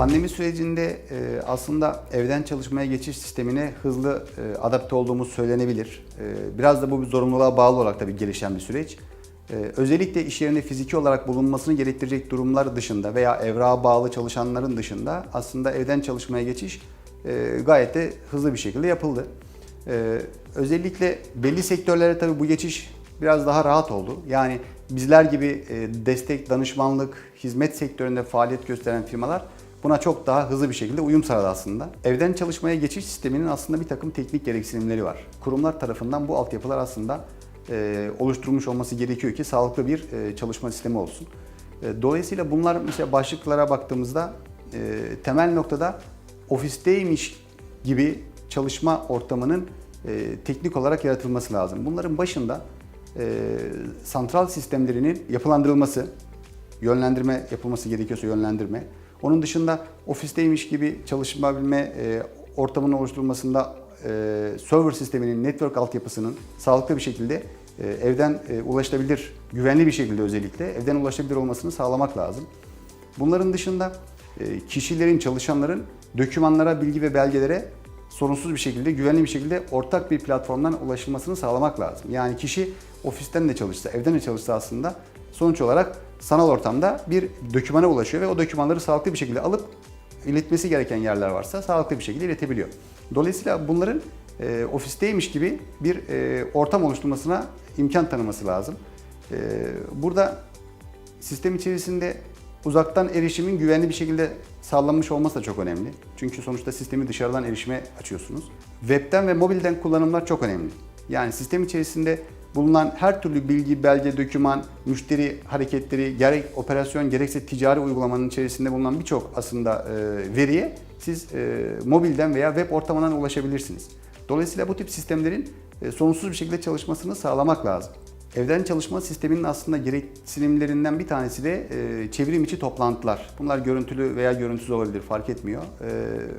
Pandemi sürecinde e, aslında evden çalışmaya geçiş sistemine hızlı e, adapte olduğumuz söylenebilir. E, biraz da bu bir zorunluluğa bağlı olarak tabii gelişen bir süreç. Özellikle iş yerinde fiziki olarak bulunmasını gerektirecek durumlar dışında veya evrağa bağlı çalışanların dışında aslında evden çalışmaya geçiş gayet de hızlı bir şekilde yapıldı. Özellikle belli sektörlere tabii bu geçiş biraz daha rahat oldu. Yani bizler gibi destek, danışmanlık, hizmet sektöründe faaliyet gösteren firmalar buna çok daha hızlı bir şekilde uyum sağladı aslında. Evden çalışmaya geçiş sisteminin aslında bir takım teknik gereksinimleri var. Kurumlar tarafından bu altyapılar aslında e, oluşturulmuş olması gerekiyor ki sağlıklı bir e, çalışma sistemi olsun. E, dolayısıyla bunlar mesela başlıklara baktığımızda e, temel noktada ofisteymiş gibi çalışma ortamının e, teknik olarak yaratılması lazım. Bunların başında e, santral sistemlerinin yapılandırılması, yönlendirme yapılması gerekiyorsa yönlendirme. Onun dışında ofisteymiş gibi çalışabilme e, ortamının oluşturulmasında e, server sisteminin, network altyapısının sağlıklı bir şekilde e, evden e, ulaşılabilir, güvenli bir şekilde özellikle evden ulaşabilir olmasını sağlamak lazım. Bunların dışında e, kişilerin, çalışanların dokümanlara, bilgi ve belgelere sorunsuz bir şekilde, güvenli bir şekilde ortak bir platformdan ulaşılmasını sağlamak lazım. Yani kişi ofisten de çalışsa, evden de çalışsa aslında sonuç olarak sanal ortamda bir dokümana ulaşıyor ve o dokümanları sağlıklı bir şekilde alıp iletmesi gereken yerler varsa sağlıklı bir şekilde iletebiliyor. Dolayısıyla bunların e, ofisteymiş gibi bir e, ortam oluşturmasına imkan tanıması lazım. E, burada sistem içerisinde uzaktan erişimin güvenli bir şekilde sağlanmış olması da çok önemli. Çünkü sonuçta sistemi dışarıdan erişime açıyorsunuz. Webten ve mobilden kullanımlar çok önemli. Yani sistem içerisinde bulunan her türlü bilgi, belge, doküman, müşteri hareketleri, gerek operasyon gerekse ticari uygulamanın içerisinde bulunan birçok aslında e, veriye siz e, mobilden veya web ortamından ulaşabilirsiniz. Dolayısıyla bu tip sistemlerin e, sorunsuz bir şekilde çalışmasını sağlamak lazım. Evden çalışma sisteminin aslında gereksinimlerinden bir tanesi de e, çevrim içi toplantılar. Bunlar görüntülü veya görüntüsüz olabilir fark etmiyor. E,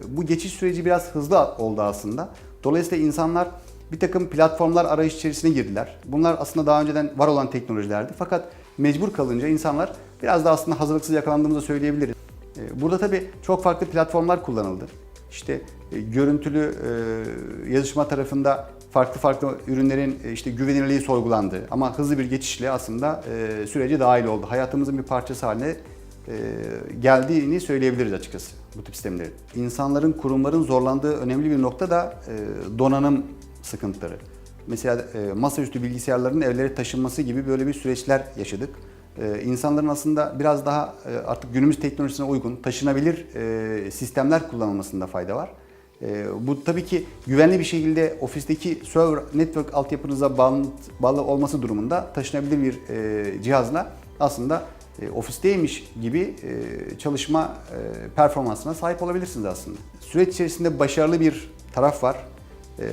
bu geçiş süreci biraz hızlı oldu aslında. Dolayısıyla insanlar bir takım platformlar arayış içerisine girdiler. Bunlar aslında daha önceden var olan teknolojilerdi. Fakat mecbur kalınca insanlar biraz da aslında hazırlıksız yakalandığımızı söyleyebiliriz. E, burada tabii çok farklı platformlar kullanıldı. İşte e, görüntülü e, yazışma tarafında farklı farklı ürünlerin e, işte güvenilirliği sorgulandı. Ama hızlı bir geçişle aslında sürece dahil oldu. Hayatımızın bir parçası haline geldiğini söyleyebiliriz açıkçası bu tip sistemlerin. İnsanların, kurumların zorlandığı önemli bir nokta da donanım sıkıntıları. Mesela e, masaüstü bilgisayarların evlere taşınması gibi böyle bir süreçler yaşadık. E, insanların aslında biraz daha e, artık günümüz teknolojisine uygun taşınabilir e, sistemler kullanılmasında fayda var. E, bu tabii ki güvenli bir şekilde ofisteki server network altyapınıza bağlı, bağlı olması durumunda taşınabilir bir e, cihazla aslında e, ofisteymiş gibi e, çalışma e, performansına sahip olabilirsiniz aslında. Süreç içerisinde başarılı bir taraf var. E,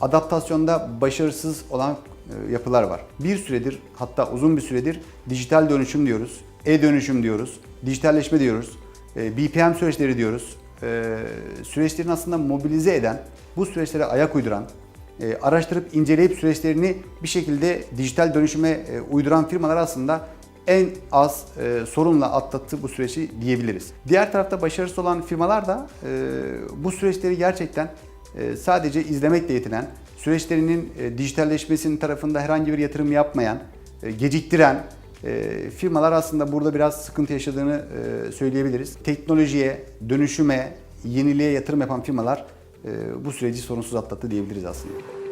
adaptasyonda başarısız olan e, yapılar var. Bir süredir hatta uzun bir süredir dijital dönüşüm diyoruz, e-dönüşüm diyoruz, dijitalleşme diyoruz, e, BPM süreçleri diyoruz. E, süreçlerini aslında mobilize eden, bu süreçlere ayak uyduran, araştırıp inceleyip süreçlerini bir şekilde dijital dönüşüme uyduran firmalar aslında en az e, sorunla atlattı bu süreci diyebiliriz. Diğer tarafta başarısız olan firmalar da e, bu süreçleri gerçekten sadece izlemekle yetinen, süreçlerinin e, dijitalleşmesinin tarafında herhangi bir yatırım yapmayan, e, geciktiren e, firmalar aslında burada biraz sıkıntı yaşadığını söyleyebiliriz. Teknolojiye, dönüşüme, yeniliğe yatırım yapan firmalar bu süreci sorunsuz atlattı diyebiliriz aslında.